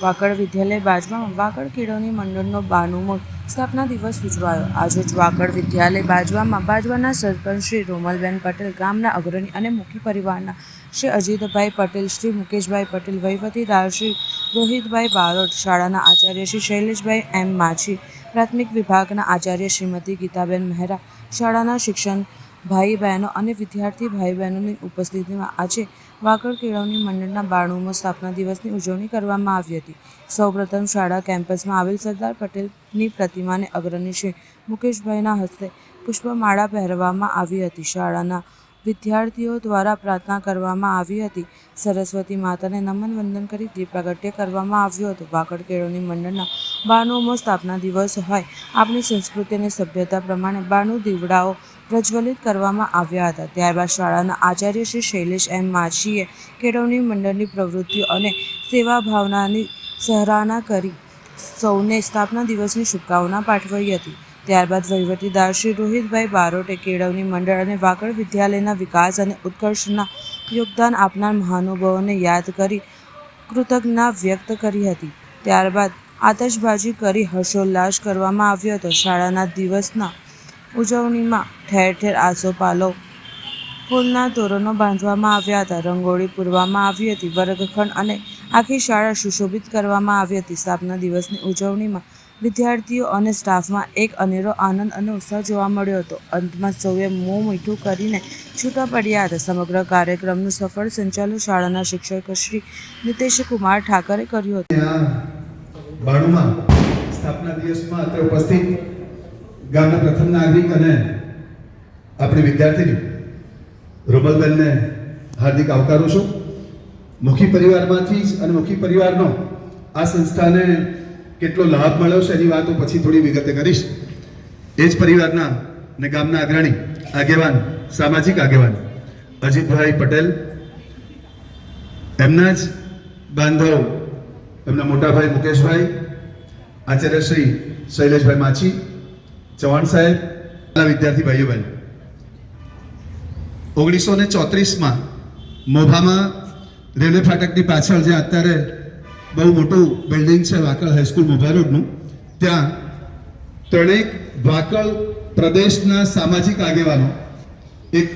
વાકડ વિદ્યાલય બાજમાં વાકડ કેળવણી મંડળનો બાનુમો સ્થાપના દિવસ ઉજવાયો. આજરોજ વાકડ વિદ્યાલય બાજવામાં બાજવાના સરપંચ શ્રી રોમલબેન પટેલ, ગામના અગ્રણી અને મુખ્ય પરિવારના શ્રી અજીતભાઈ પટેલ, શ્રી મુકેશભાઈ પટેલ, વહીવટીદાર શ્રી રોહિતભાઈ બારોટ, શાળાના આચાર્ય શ્રી શૈલેષભાઈ એમ માછી, પ્રાથમિક વિભાગના આચાર્ય શ્રીમતી ગીતાબેન મહેરા, શાળાના શિક્ષણ ભાઈ બહેનો અને વિદ્યાર્થી ભાઈ બહેનોની ઉપસ્થિતિમાં આજે વાકડ કેળવણી મંડળના બાણુમો સ્થાપના દિવસની ઉજવણી કરવામાં આવી હતી. સૌપ્રથમ શાળા કેમ્પસમાં આવેલ સરદાર પટેલની પ્રતિમાને અગ્રણી શ્રી મુકેશભાઈના હસ્તે પુષ્પમાળા પહેરવામાં આવી હતી. શાળાના વિદ્યાર્થીઓ દ્વારા પ્રાર્થના કરવામાં આવી હતી. સરસ્વતી માતાને નમન વંદન કરી દીપાગટ્ય કરવામાં આવ્યો હતો. વાકડ કેળવણી મંડળના બાણુમો સ્થાપના દિવસ હોય આપણી સંસ્કૃતિ અને સભ્યતા પ્રમાણે બાણું દીવડાઓ પ્રજ્વલિત કરવામાં આવ્યા હતા. ત્યારબાદ શાળાના આચાર્ય શ્રી શૈલેષ એમ માછીએ કેળવણી મંડળની પ્રવૃત્તિઓ અને સેવા ભાવનાની સરાહના કરી. સૌને સ્થાપના દિવસની શુભકામના પાઠવી હતી. ત્યારબાદ વહીવટીદાર શ્રી રોહિતભાઈ બારોટે કેળવણી મંડળ અને વાકડ વિદ્યાલયના વિકાસ અને ઉત્કર્ષના યોગદાન આપનાર મહાનુભાવોને યાદ કરી કૃતજ્ઞતા વ્યક્ત કરી હતી. ત્યારબાદ આતશબાજી કરી હર્ષોલ્લાસ કરવામાં આવ્યો હતો. શાળાના દિવસના ઉજવણીમાં ઠેર ઠેર આસોપાલો ફૂલના તોરણો બાંધવામાં આવ્યા હતા. રંગોળી પૂરવામાં આવી હતી. વર્ગખંડ અને આખી શાળા સુશોભિત કરવામાં આવી હતી. સ્થાપના દિવસની ઉજવણીમાં વિદ્યાર્થીઓ અને સ્ટાફમાં એક અનેરો આનંદ અને ઉત્સાહ જોવા મળ્યો હતો. અંતમાં સૌએ મોં મીઠું કરીને છૂટા પડ્યા હતા. સમગ્ર કાર્યક્રમનું સફળ સંચાલન શાળાના શિક્ષક શ્રી નિતેશ કુમાર ઠાકરે કર્યું હતું. સ્થાપના દિવસમાં ઉપસ્થિત ગામના પ્રથમ નાગરિક અને આપણી વિદ્યાર્થીની રૂમલબેનને હાર્દિક આવકારું છું. મુખી પરિવારમાંથી જ અને મુખી પરિવારનો આ સંસ્થાને કેટલો લાભ મળ્યો છે એની વાતો પછી થોડી વિગતે કરીશ. એ જ પરિવારના ને ગામના અગ્રણી આગેવાન, સામાજિક આગેવાન અજીતભાઈ પટેલ. એમના જ બાંધવ એમના મોટાભાઈ મુકેશભાઈ આચાર્ય શ્રી શૈલેષભાઈ માછી ચૌહાણ સાહેબ વિદ્યાર્થી ભાઈઓ બહેનો. ઓગણીસો ને ચોત્રીસમાં મોભામાં રેલવે ફાટકની પાછળ જે અત્યારે બહુ મોટું બિલ્ડિંગ છે વાકળ હાઈસ્કૂલ મોભા રોડનું, ત્યાં ત્રણેક વાકળ પ્રદેશના સામાજિક આગેવાનો, એક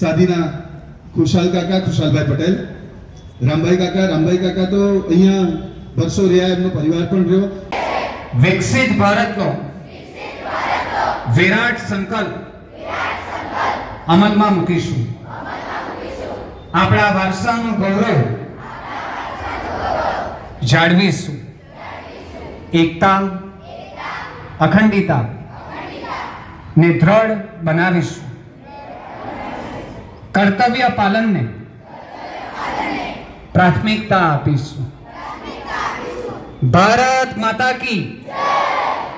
સાદીના ખુશાલ કાકા, ખુશાલભાઈ પટેલ, રામભાઈ કાકા રામભાઈ કાકા તો અહીંયા વર્ષો રહ્યા, એમનો પરિવાર પણ રહ્યો. વિકસિત ભારતનો વિરાટ સંકલ્પ. અમલમાં મૂકીશું. આપણા વારસાનું ગૌરવ. જાળવીશું. એકતા અખંડિતા ને દ્રઢ બનાવીશું. કર્તવ્ય પાલનને પ્રાથમિકતા આપીશું. ભારત માતા કી